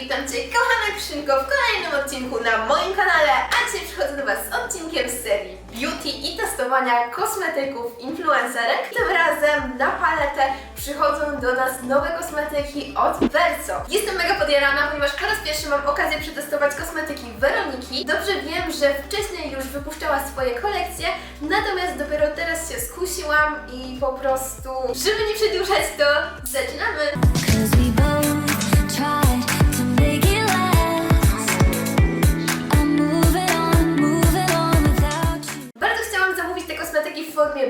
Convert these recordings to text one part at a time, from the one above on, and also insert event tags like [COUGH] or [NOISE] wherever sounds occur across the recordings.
witam Cię kochana Krzynko w kolejnym odcinku na moim kanale, a dzisiaj przychodzę do Was z odcinkiem z serii Beauty i testowania kosmetyków influencerek. Tym razem na paletę przychodzą do nas nowe kosmetyki od Verso. Jestem mega podjarana, ponieważ po raz pierwszy mam okazję przetestować kosmetyki Weroniki. Dobrze wiem, że wcześniej już wypuszczała swoje kolekcje, natomiast dopiero teraz się skusiłam i po prostu, żeby nie przedłużać to, zaczynamy!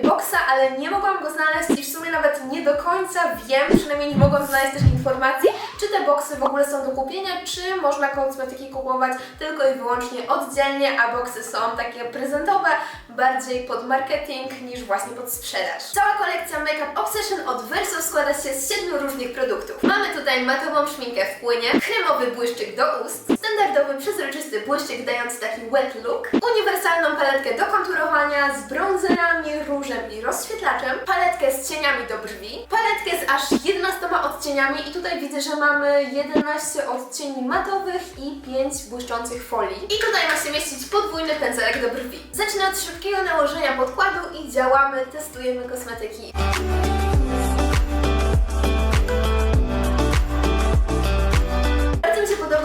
Boxa, ale nie mogłam go znaleźć i w sumie nawet nie do końca wiem, przynajmniej nie mogłam znaleźć też informacji, czy te boxy w ogóle są do kupienia, czy można kosmetyki kupować tylko i wyłącznie oddzielnie, a boxy są takie prezentowe, bardziej pod marketing niż właśnie pod sprzedaż. Cała kolekcja Makeup Obsession od Verso składa się z siedmiu różnych produktów. Mamy tutaj matową szminkę w płynie, kremowy błyszczyk do ust, standardowy przezroczysty błyszczyk dający taki wet look, uniwersalną paletkę do konturowania z bronzerami, różem i rozświetlaczem, paletkę z cieniami do brwi, paletkę z aż 11 odcieniami i tutaj widzę, że mamy 11 odcieni matowych i 5 błyszczących folii. I tutaj ma się mieścić podwójny pędzelek do brwi. Zacznę od szybkiego nałożenia podkładu i działamy, testujemy kosmetyki.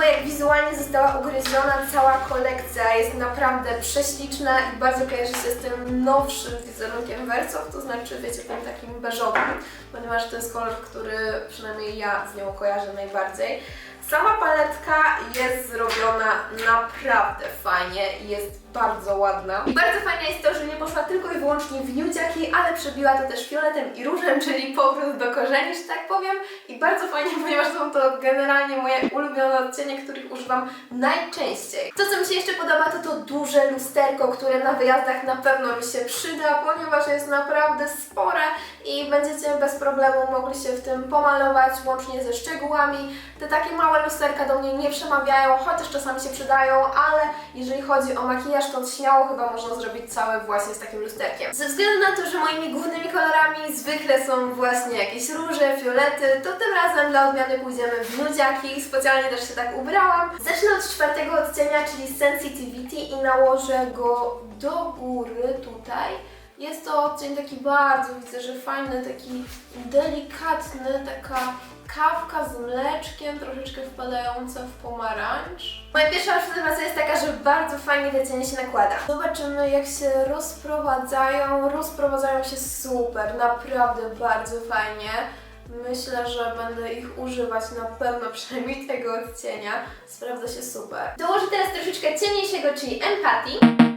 Jak wizualnie została ugryziona cała kolekcja. Jest naprawdę prześliczna i bardzo kojarzy się z tym nowszym wizerunkiem Versów, to znaczy, wiecie, tym takim beżowym, ponieważ to jest kolor, który przynajmniej ja z nią kojarzę najbardziej. Sama paletka jest zrobiona naprawdę fajnie i jest bardzo ładna. I bardzo fajne jest to, że nie poszła tylko i wyłącznie w nudziaki, ale przebiła to też fioletem i różem, czyli powrót do korzeni, że tak powiem. I bardzo fajnie, ponieważ są to generalnie moje ulubione odcienie, których używam najczęściej. To, co mi się jeszcze podoba, to to duże lusterko, które na wyjazdach na pewno mi się przyda, ponieważ jest naprawdę spore i będziecie bez problemu mogli się w tym pomalować, łącznie ze szczegółami. Te takie małe lusterka do mnie nie przemawiają, chociaż czasami się przydają, ale jeżeli chodzi o makijaż, to śmiało chyba można zrobić całe właśnie z takim lusterkiem. Ze względu na to, że moimi głównymi kolorami zwykle są właśnie jakieś róże, fiolety, to tym razem dla odmiany pójdziemy w nudziaki. Specjalnie też się tak ubrałam. Zacznę od czwartego odcienia, czyli Sensitivity i nałożę go do góry tutaj. Jest to odcień taki bardzo, widzę, że fajny, taki delikatny, taka kawka z mleczkiem, troszeczkę wpadająca w pomarańcz. Moja pierwsza obserwacja jest taka, że bardzo fajnie te cienie się nakłada. Zobaczymy jak się rozprowadzają. Rozprowadzają się super, naprawdę bardzo fajnie. Myślę, że będę ich używać na pewno, [LAUGHS] przynajmniej tego odcienia. Sprawdza się super. Dołożę teraz troszeczkę ciemniejszego, czyli Empathy.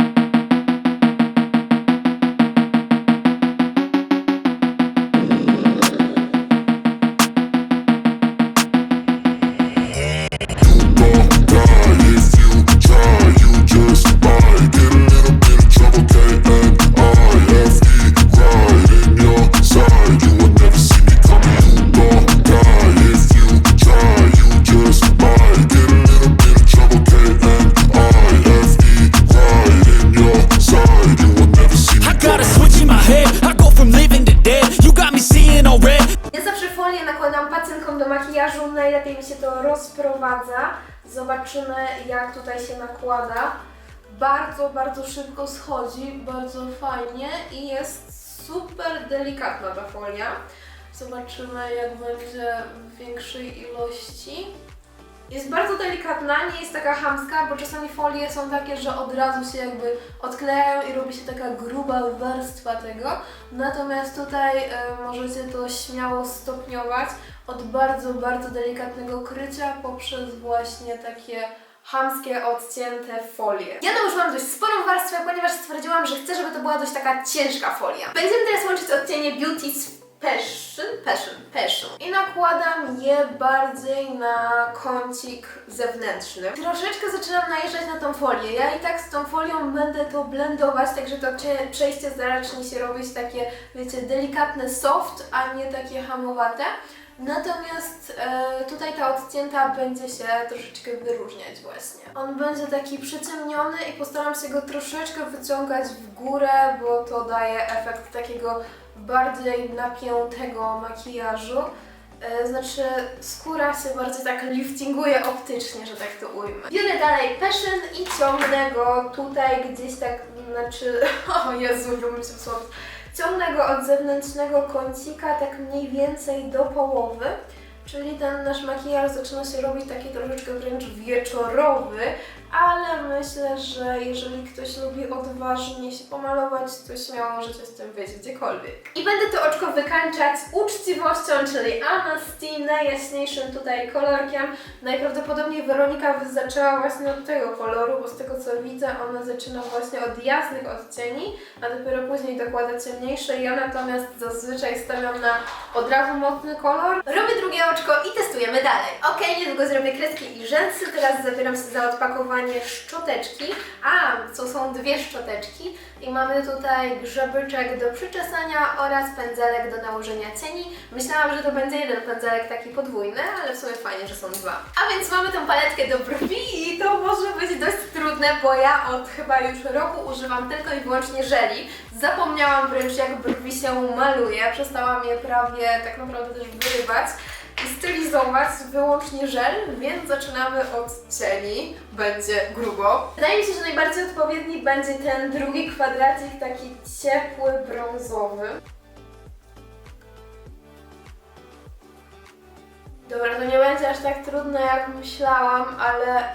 Zobaczymy jak tutaj się nakłada. Bardzo, bardzo szybko schodzi, bardzo fajnie i jest super delikatna ta folia. Zobaczymy jak będzie w większej ilości. Jest bardzo delikatna, nie jest taka chamska, bo czasami folie są takie, że od razu się jakby odklejają i robi się taka gruba warstwa tego. Natomiast tutaj e, możecie to śmiało stopniować od bardzo, bardzo delikatnego krycia poprzez właśnie takie chamskie, odcięte folie. Ja nałożyłam dość sporą warstwę, ponieważ stwierdziłam, że chcę, żeby to była dość taka ciężka folia. Będziemy teraz łączyć odcienie Beauty z Passion, passion, passion. I nakładam je bardziej na kącik zewnętrzny. Troszeczkę zaczynam najeżdżać na tą folię. Ja i tak z tą folią będę to blendować, także to przejście zacznie się robić takie, wiecie, delikatne soft, a nie takie hamowate. Natomiast e, tutaj ta odcięta będzie się troszeczkę wyróżniać właśnie. On będzie taki przyciemniony i postaram się go troszeczkę wyciągać w górę, bo to daje efekt takiego bardziej napiętego makijażu. E, Znaczy, skóra się bardziej tak liftinguje optycznie, że tak to ujmę. Biorę dalej Passion i ciągnę go tutaj gdzieś tak, znaczy, [LAUGHS] o Jezu, lubię się słowo. Ciągnę od zewnętrznego kącika tak mniej więcej do połowy. Czyli ten nasz makijaż zaczyna się robić taki troszeczkę wręcz wieczorowy, ale myślę, że jeżeli ktoś lubi odważnie się pomalować, to śmiało możecie z tym wyjść gdziekolwiek. I będę to oczko wykańczać uczciwością, czyli Amnesty, najjaśniejszym tutaj kolorkiem. Najprawdopodobniej Weronika zaczęła właśnie od tego koloru, bo z tego co widzę, ona zaczyna właśnie od jasnych odcieni, a dopiero później dokłada ciemniejsze. Ja natomiast zazwyczaj stawiam na od razu mocny kolor. Robię drugie oczko i testujemy dalej. Ok, niedługo zrobię kredki i rzęsy, teraz zabieram się za odpakowanie szczoteczki. A, to są dwie szczoteczki i mamy tutaj grzebyczek do przyczesania oraz pędzelek do nałożenia cieni. Myślałam, że to będzie jeden pędzelek taki podwójny, ale w sumie fajnie, że są dwa. A więc mamy tą paletkę do brwi i to może być dość trudne, bo ja od chyba już roku używam tylko i wyłącznie żeli. Zapomniałam wręcz jak brwi się maluje, przestałam je prawie tak naprawdę też wyrywać stylizować wyłącznie żel, więc zaczynamy od cieni. Będzie grubo. Wydaje mi się, że najbardziej odpowiedni będzie ten drugi kwadracik, taki ciepły, brązowy. Dobra, to nie będzie aż tak trudne jak myślałam, ale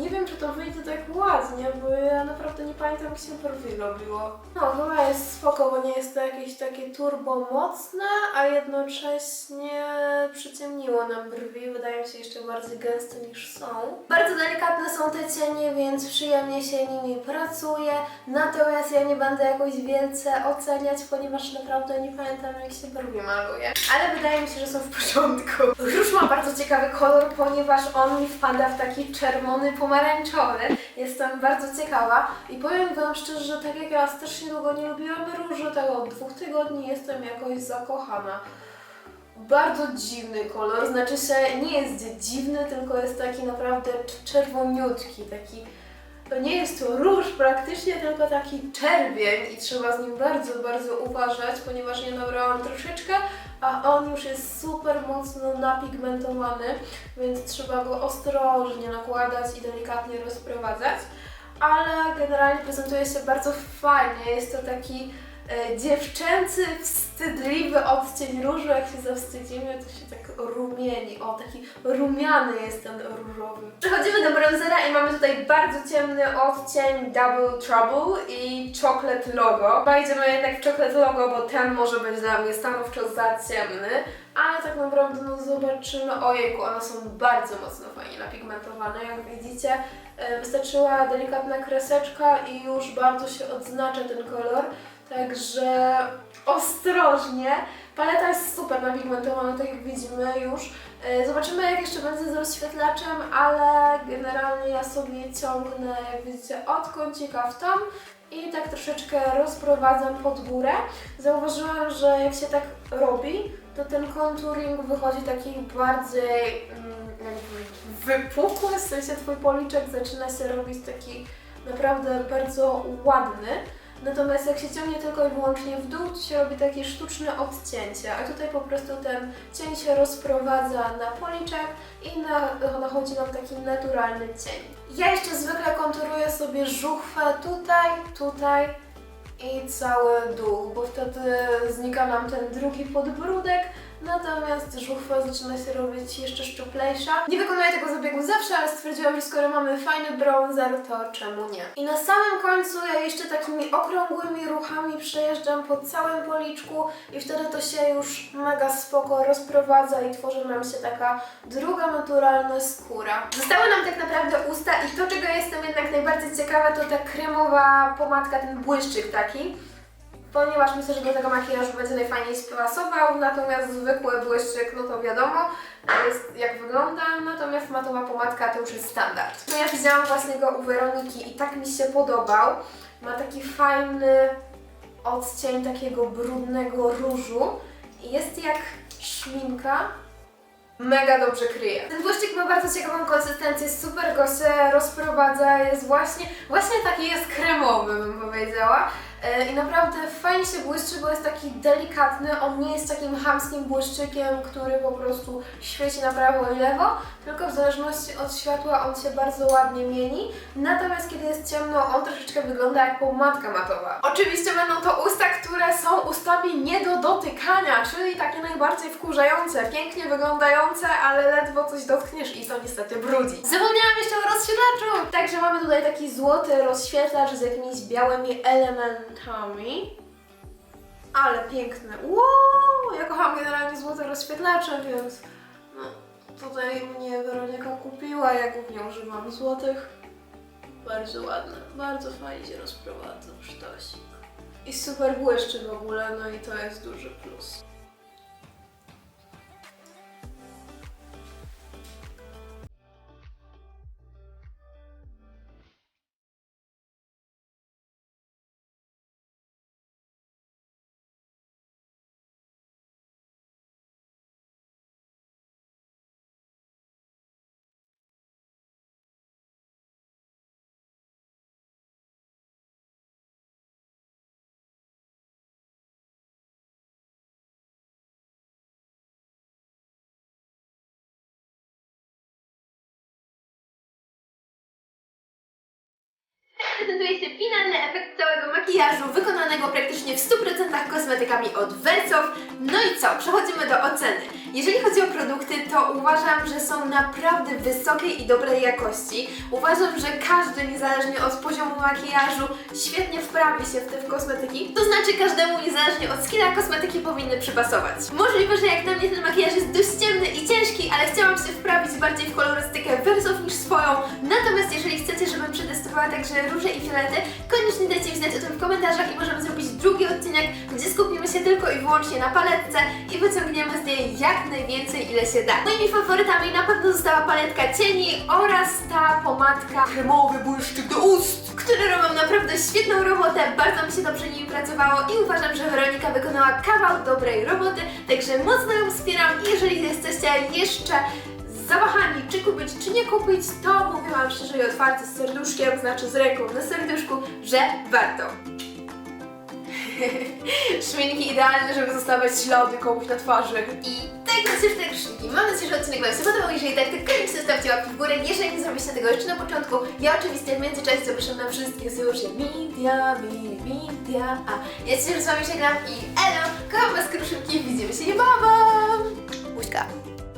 nie wiem czy to wyjdzie tak ładnie, bo ja naprawdę nie pamiętam jak się brwi robiło. No chyba jest spoko, bo nie jest to jakieś takie turbo mocne, a jednocześnie przyciemniło nam brwi, wydają się jeszcze bardziej gęste niż są. Bardzo delikatne są te cienie, więc przyjemnie się nimi pracuje, natomiast ja nie będę jakoś wielce oceniać, ponieważ naprawdę nie pamiętam jak się brwi maluje. Ale wydaje mi się, że są w porządku. Róż ma bardzo ciekawy kolor, ponieważ on mi wpada w taki czerwony, pomarańczowy. Jestem bardzo ciekawa i powiem Wam szczerze, że tak jak ja strasznie długo nie lubiłam róży, to od dwóch tygodni jestem jakoś zakochana. Bardzo dziwny kolor, znaczy się nie jest dziwny, tylko jest taki naprawdę cz- czerwoniutki, taki to nie jest to róż praktycznie, tylko taki czerwień i trzeba z nim bardzo, bardzo uważać, ponieważ ja nabrałam troszeczkę, a on już jest super mocno napigmentowany, więc trzeba go ostrożnie nakładać i delikatnie rozprowadzać. Ale generalnie prezentuje się bardzo fajnie, jest to taki dziewczęcy, wstydliwy odcień różu, jak się zawstydzimy, to się tak rumieni. O, taki rumiany jest ten różowy. Przechodzimy do bronzera i mamy tutaj bardzo ciemny odcień Double Trouble i Chocolate Logo. Chyba idziemy jednak w Chocolate Logo, bo ten może być dla mnie stanowczo za ciemny. Ale tak naprawdę no zobaczymy, ojejku, one są bardzo mocno fajnie napigmentowane, jak widzicie. E, Wystarczyła delikatna kreseczka i już bardzo się odznacza ten kolor. Także ostrożnie. Paleta jest super napigmentowana, tak jak widzimy już. E, Zobaczymy jak jeszcze będzie z rozświetlaczem, ale generalnie ja sobie ciągnę, jak widzicie, od kącika w tam i tak troszeczkę rozprowadzam pod górę. Zauważyłam, że jak się tak robi, to ten contouring wychodzi taki bardziej mm, wypukły, w sensie twój policzek zaczyna się robić taki naprawdę bardzo ładny. Natomiast jak się ciągnie tylko i wyłącznie w dół, to się robi takie sztuczne odcięcie, a tutaj po prostu ten cień się rozprowadza na policzek i na, nachodzi nam taki naturalny cień. Ja jeszcze zwykle konturuję sobie żuchwę tutaj, tutaj i cały dół, bo wtedy znika nam ten drugi podbródek, natomiast żuchwa zaczyna się robić jeszcze szczuplejsza. Nie wykonuję tego zabiegu zawsze, ale stwierdziłam, że skoro mamy fajny bronzer, to czemu nie? I na samym końcu ja jeszcze takimi okrągłymi ruchami przejeżdżam po całym policzku i wtedy to się już mega spoko rozprowadza i tworzy nam się taka druga naturalna skóra. Zostały nam tak naprawdę usta i to, czego jestem jednak najbardziej ciekawa, to ta kremowa pomadka, ten błyszczyk taki ponieważ myślę, że do tego makijażu będzie najfajniej pasował, natomiast zwykły błyszczyk, no to wiadomo, jest jak wygląda, natomiast matowa pomadka to już jest standard. No ja widziałam właśnie go u Weroniki i tak mi się podobał. Ma taki fajny odcień takiego brudnego różu i jest jak szminka, mega dobrze kryje. Ten błyszczyk ma bardzo ciekawą konsystencję, super go się rozprowadza, jest właśnie, właśnie taki jest kremowy bym powiedziała, I naprawdę fajnie się błyszczy, bo jest taki delikatny, on nie jest takim chamskim błyszczykiem, który po prostu świeci na prawo i lewo, tylko w zależności od światła on się bardzo ładnie mieni. Natomiast kiedy jest ciemno, on troszeczkę wygląda jak pomadka matowa. Oczywiście będą to usta, które są ustami nie do dotykania, czyli takie najbardziej wkurzające, pięknie wyglądające, ale ledwo coś dotkniesz i to niestety brudzi. Zapomniałam jeszcze o rozświetlaczu! Także mamy tutaj taki złoty rozświetlacz z jakimiś białymi elementami. Ale piękny. Wow! Ja kocham generalnie złote rozświetlacze, więc no, tutaj mnie Weronika kupiła, ja głównie używam złotych. Bardzo ładne, bardzo fajnie się rozprowadza sztosik. I super błyszczy w ogóle, no i to jest duży plus. Prezentuje się finalny efekt całego makijażu, wykonanego praktycznie w 100% kosmetykami od Versof. No i co? Przechodzimy do oceny. Jeżeli chodzi o produkty, to uważam, że są naprawdę wysokiej i dobrej jakości. Uważam, że każdy, niezależnie od poziomu makijażu, świetnie wprawi się w te kosmetyki. To znaczy każdemu, niezależnie od skilla, kosmetyki powinny przypasować. Możliwe, że jak na mnie ten makijaż jest dość ciemny i ciężki, ale chciałam się wprawić bardziej w kolorystykę Versof niż swoją. Natomiast jeżeli chcecie, żebym przetestowała także róże i fiolety, koniecznie dajcie mi znać o tym w komentarzach i możemy zrobić drugi odcinek, gdzie skupimy się tylko i wyłącznie na paletce i wyciągniemy z niej jak najwięcej, ile się da. Moimi faworytami na pewno została paletka cieni oraz ta pomadka kremowy błyszczyk do ust, które robią naprawdę świetną robotę, bardzo mi się dobrze nimi pracowało i uważam, że Weronika wykonała kawał dobrej roboty, także mocno ją wspieram jeżeli jesteście jeszcze zawahani, czy kupić, czy nie kupić, to mówię Wam szczerze i otwarcie z serduszkiem, znaczy z ręką na serduszku, że warto. [LAUGHS] Szminki idealne, żeby zostawiać ślady komuś na twarzy. I tak na się te szminki. Mam nadzieję, że odcinek Wam się podobał. Jeżeli tak, to koniecznie zostawcie łapki w górę. Jeżeli nie zrobiliście tego jeszcze na początku, ja oczywiście w międzyczasie zapraszam na wszystkie social media, media, media. A ja się z Wami żegnam i elo, kocham Was kruszynki, widzimy się niebawem. Buźka.